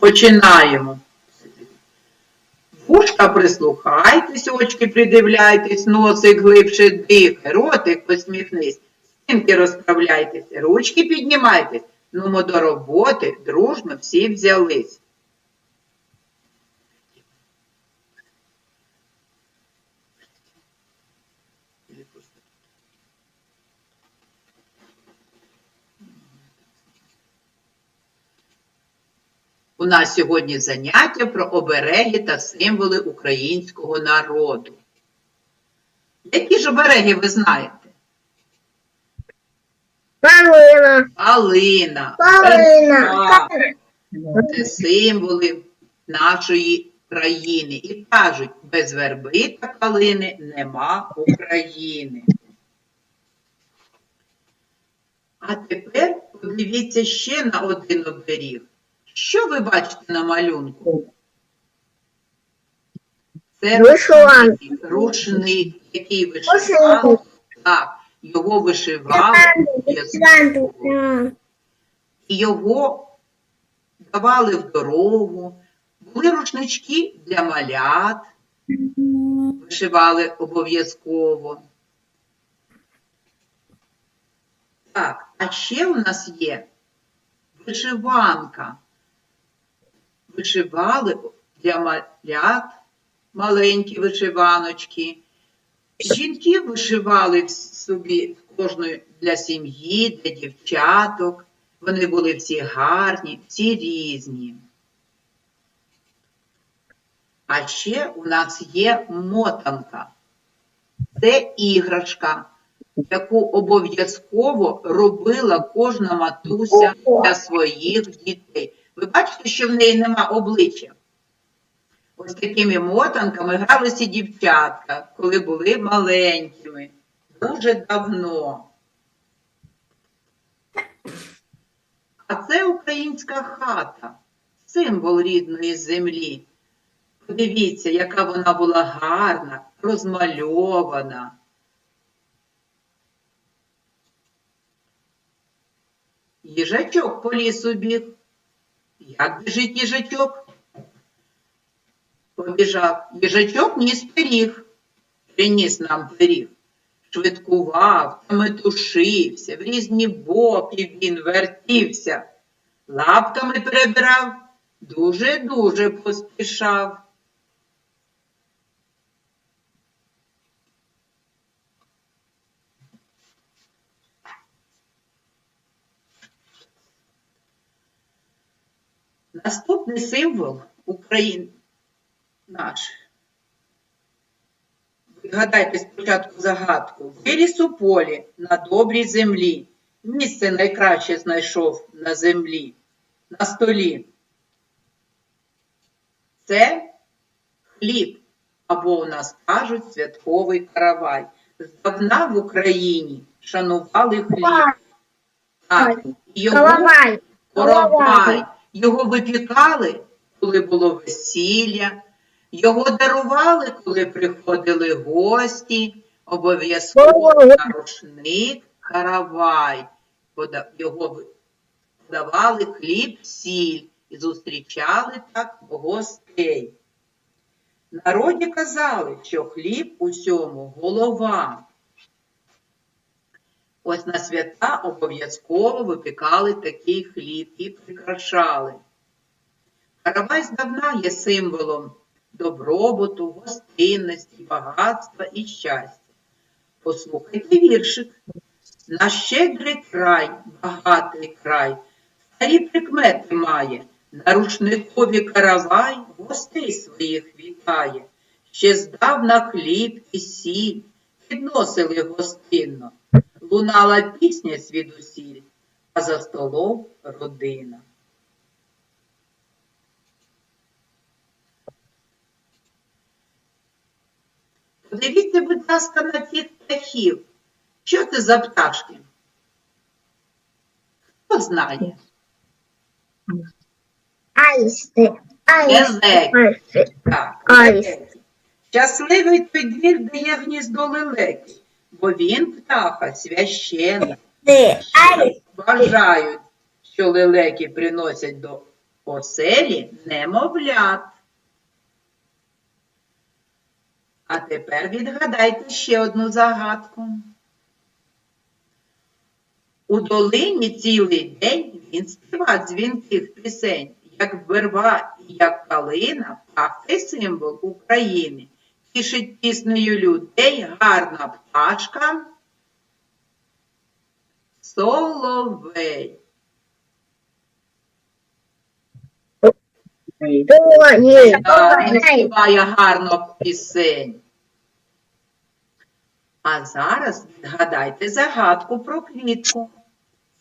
Починаємо. Вушка прислухайтесь, очки придивляйтесь, носик глибше дихай, ротик посміхнись, стінки розправляйтеся, ручки піднімайтесь. Ну, до роботи дружно всі взялись. У нас сьогодні заняття про обереги та символи українського народу. Які ж обереги ви знаєте? Малина. Калина, Малина. верба – це символи нашої країни. І кажуть, без верби та калини нема України. А тепер подивіться ще на один оберіг. Що ви бачите на малюнку? Це Вишиванка. рушник, рушник, який вишивав. Так, його вишивали. І його давали в дорогу. Були рушнички для малят, вишивали обов'язково. Так, а ще у нас є вишиванка. Вишивали для малят маленькі вишиваночки. Жінки вишивали собі кожної для сім'ї, для дівчаток. Вони були всі гарні, всі різні. А ще у нас є мотанка. Це іграшка, яку обов'язково робила кожна матуся для своїх дітей. Ви бачите, що в неї нема обличчя? Ось такими мотанками гралися дівчатка, коли були маленькими. Дуже давно. А це українська хата, символ рідної землі. Подивіться, яка вона була гарна, розмальована. Їжачок по лісу біг. Як біжить їжачок? Побіжав. Їжачок ніс пиріг. Приніс нам пиріг. Швидкував, та метушився, в різні боки він вертівся. Лапками перебирав, дуже-дуже поспішав. Наступний символ України наш. Відгадайте спочатку загадку. Виріс у полі на добрій землі. Місце найкраще знайшов на землі, на столі. Це хліб, або у нас кажуть святковий каравай. Здавна в Україні шанували хліб. Так, його. Коровай. Його випікали, коли було весілля, його дарували, коли приходили гості, обов'язково рушник каравай. Його подавали хліб, сіль і зустрічали так гостей. Народі казали, що хліб усьому голова. Ось на свята обов'язково випікали такий хліб і прикрашали. Каравай здавна є символом добробуту, гостинності, багатства і щастя. Послухайте віршик. Наш щедрий край, багатий край, старі прикмети має, на рушникові каравай гостей своїх вітає. Ще здавна хліб і сіль підносили гостинно. Лунала пісня звідусіль, а за столом родина. Подивіться, будь ласка, на цих птахів. Що це за пташки? Хто знає? Аїсти. Аїсти. Так. Щасливий той двір, де є гніздо лелеки, бо він птаха священна. Вважають, що лелеки приносять до оселі немовлят. А тепер відгадайте ще одну загадку. У долині цілий день він співа дзвінких пісень, як верба і як калина, птахи символ України. Тішить піснею людей гарна пташка. Соловей. Так, він співає гарно пісень. А зараз відгадайте загадку про квітку.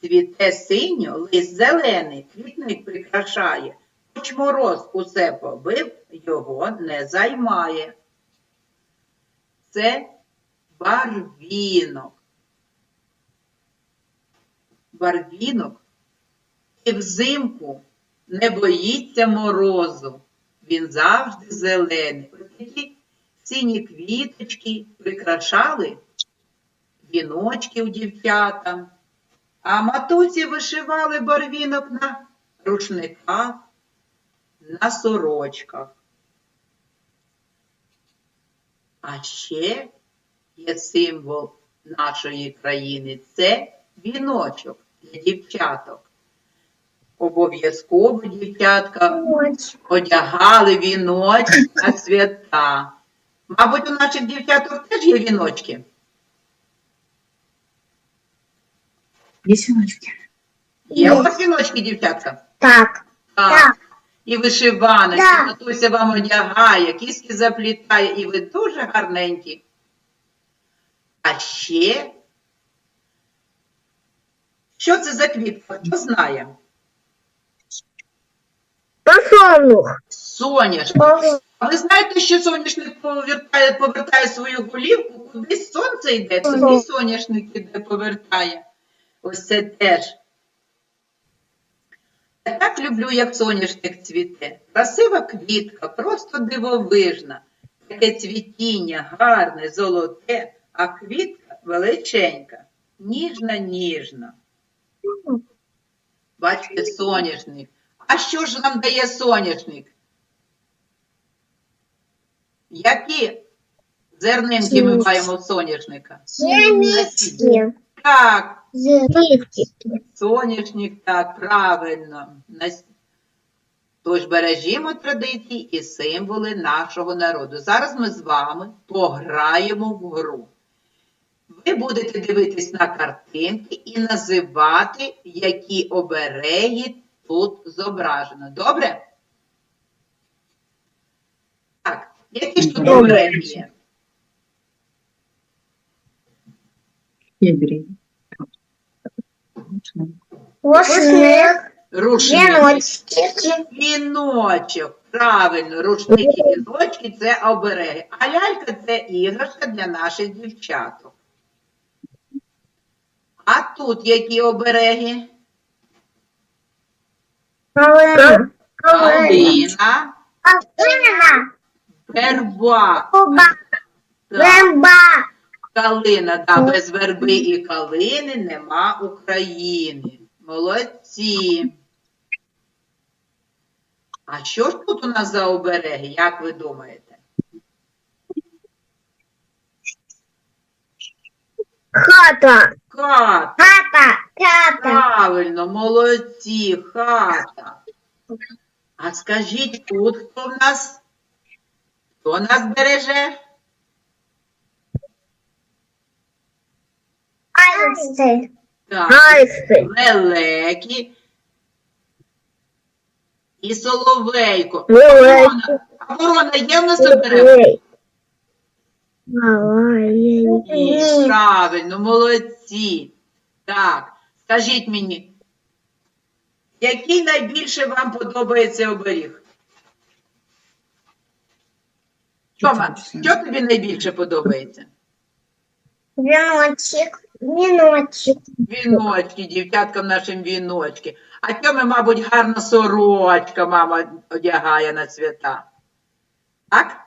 Цвіте синьо, лист зелений, квітник прикрашає. Хоч мороз усе побив, його не займає. Це барвінок. Барвінок і взимку не боїться морозу. Він завжди зелений. Ось такі сині квіточки прикрашали віночки у дівчата. А матусі вишивали барвінок на рушниках, на сорочках. А ще є символ нашої країни це віночок для дівчаток. Обов'язково дівчатка одягали віночок на свята. Мабуть, у наших дівчаток теж є віночки. Вісімочки. Є у вас віночки, дівчатка? Так. Так. Так. І вишиваночки, Так. матуся вам одягає, кіски заплітає, і ви дуже гарненькі. А ще, що це за квітка? Хто знає? Посолнух. Соняшник. А ви знаєте, що соняшник повертає, повертає свою голівку, кудись сонце йде, туди соняшник іде, повертає. Ось це теж. Я так люблю, як соняшник цвіте. Красива квітка, просто дивовижна. Таке цвітіння гарне, золоте, а квітка величенька, ніжна, ніжна. Бачите, соняшник. А що ж нам дає соняшник? Які зернинки ми маємо соняшника? Зеленські. Так, соняшник, так, правильно. Тож бережімо традиції і символи нашого народу. Зараз ми з вами пограємо в гру. Ви будете дивитись на картинки і називати, які обереги тут зображено. Добре? Так, які ж тут Добре. обереги є? Вошник. Рушники. Віночки. Віночок. Правильно, рушники віночки це обереги. А лялька це іграшка для наших дівчаток. А тут які обереги? Калина. Калина, Калина. верба. Верба. Калина, да, без верби і калини нема України. Молодці. А що ж тут у нас за обереги, як ви думаєте? Хата. Хата. Хата. Хата. Правильно, молодці, хата. А скажіть тут, хто в нас? Хто нас береже? Айсти. Так, Айсти. лелеки і соловейко. Великий. Ворона. А ворона є в нас? Ні, Ні, правильно, молодці. Так, скажіть мені, який найбільше вам подобається оберіг? Тьома, що тобі найбільше подобається? Віночок. Віночок. Віночки, дівчаткам нашим віночки. А Тьоми, мабуть, гарна сорочка мама одягає на свята. Так?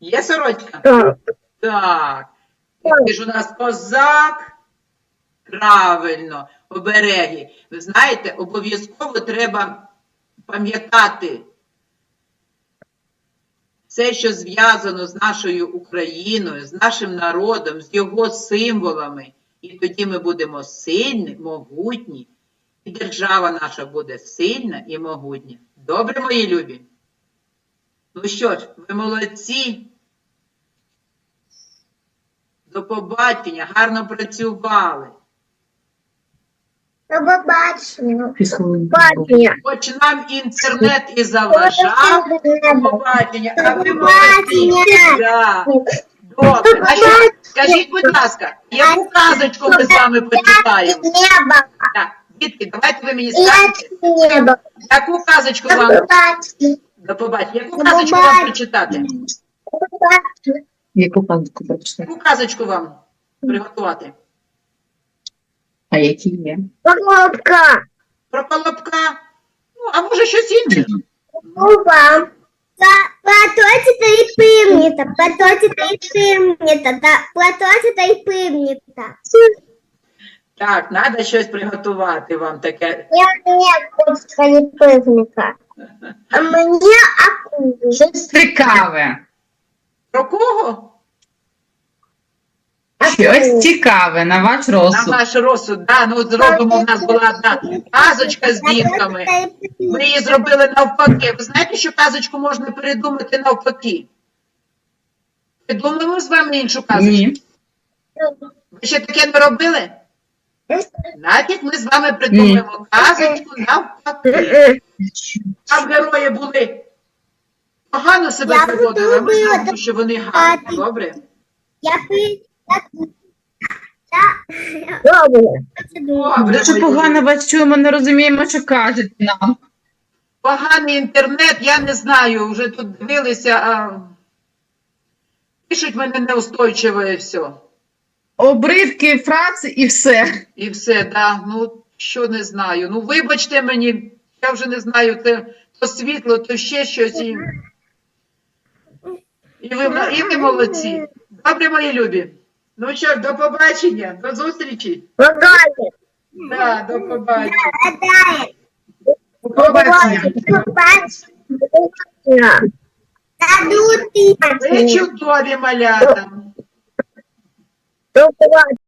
Є сорочка? Так. Так. Який ж у нас козак? Правильно. обереги. Ви знаєте, обов'язково треба пам'ятати все, що зв'язано з нашою Україною, з нашим народом, з його символами. І тоді ми будемо сильні, могутні, і держава наша буде сильна і могутня. Добре, мої любі? Ну що ж, ви молодці. До побачення, гарно працювали. До побачення. Побачення. Хоч нам інтернет і заважав, до побачення, а ви молодці. Да. Добре. А скажіть, будь ласка, яку казочку ми з вами почитаємо? Так, дітки, давайте ви мені скажете, яку казочку вам до побачення, яку казочку вам прочитати? Яку казку прочитати? Яку казочку вам приготувати? А які є? Коробка. Про колобка? Ну, а може щось інше? Куба. Платочек и пымница, платочек и пымница, да, платочек и пымница. Так, треба щось приготувати вам таке. Я не кошка не пымника. А мне акулу. Щось цікаве. Про кого? Щось цікаве на ваш На розсуд. ваш розсуд, да, ну зробимо, в нас була одна казочка з дітками. Ми її зробили навпаки. Ви знаєте, що казочку можна передумати навпаки? Придумаємо з вами іншу казочку. Ні. Ви ще таке не робили? Навіть ми з вами придумаємо казочку навпаки. Там герої були погано себе Я поводили, а ми знаємо, що вони гарні. Добре? Я... Добре. Добре. Дуже погано вас чуємо, не розуміємо, що кажете нам. Поганий інтернет, я не знаю, вже тут дивилися, а пишуть мене неустойчиве і все. Обривки фраз і все. І все, да. Ну, що не знаю. Ну, вибачте мені, я вже не знаю, це то світло, то ще щось. І, і, ви, і ви молодці. Добре, мої любі. Ну що до побачення, до зустрічі. Богатый. Да, до побачення. Гадает. До побачення. Саду Ви чудові малята. До побачення.